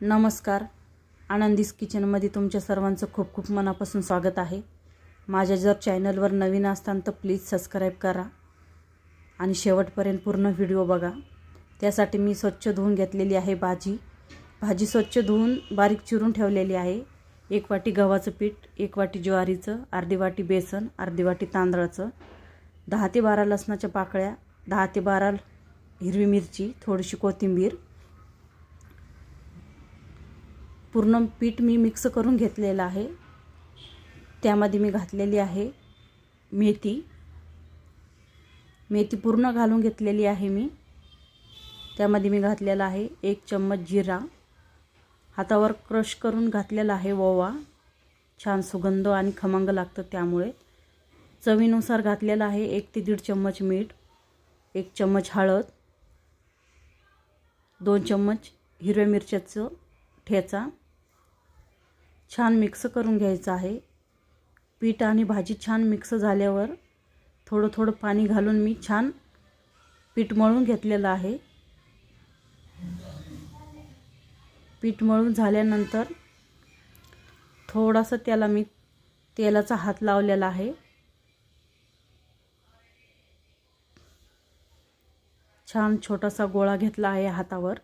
नमस्कार. आनंदीस किचनमध्ये तुमच्या सर्वांचं खूप खूप मनापासून स्वागत आहे. माझ्या जर चॅनलवर नवीन असताना तर प्लीज सबस्क्राईब करा आणि शेवटपर्यंत पूर्ण व्हिडिओ बघा. त्यासाठी मी स्वच्छ धुवून घेतलेली आहे भाजी. भाजी स्वच्छ धुवून बारीक चिरून ठेवलेली आहे. एक वाटी गव्हाचं पीठ एक वाटी ज्वारीचं अर्धी वाटी बेसन अर्धी वाटी तांदळाचं दहा ते बारा लसणाच्या पाकळ्या दहा ते बारा हिरवी मिरची थोडीशी कोथिंबीर पूर्ण पीठ मी मिक्स करून घेतलेलं आहे. त्यामध्ये मी घातलेली आहे मेथी. मेथी पूर्ण घालून घेतलेली आहे मी. त्यामध्ये मी घातलेला आहे एक चम्मच जिरा. हातावर क्रश करून घातलेला आहे ओवा. छान सुगंध आणि खमंग लागतं त्यामुळे. चवीनुसार घातलेला आहे एक ते दीड चम्मच मीठ एक चम्मच हळद दोन चम्मच हिरव्या मिरच्याचं ठेचा छान मिक्स करून घ्यायचं आहे. पीठ आणि भाजी छान मिक्स झाल्यावर थोडं थोडं पाणी घालून मी छान पीठ मळून घेतलेलं आहे. पीठ मळून झाल्यानंतर थोडासा त्याला मी तेलाचा हात लावलेला आहे. छान छोटासा गोळा घेतला आहे हातावर.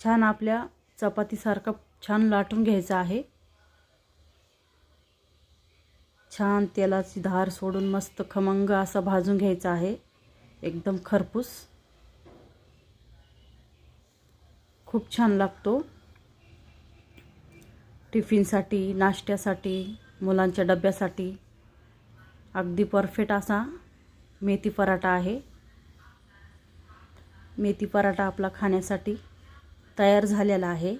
छान आपल्या चपातीसारखं छान लाटून घ्यायचं आहे. छान तेलाची धार सोडून मस्त खमंग असा भाजून घ्यायचा आहे. एकदम खरपूस. खूप छान लागतो. टिफिनसाठी नाश्त्यासाठी मुलांच्या डब्यासाठी. अगदी परफेक्ट असा मेथी पराठा आहे. मेथी पराठा आपला खाण्यासाठी. तयार झालेला आहे.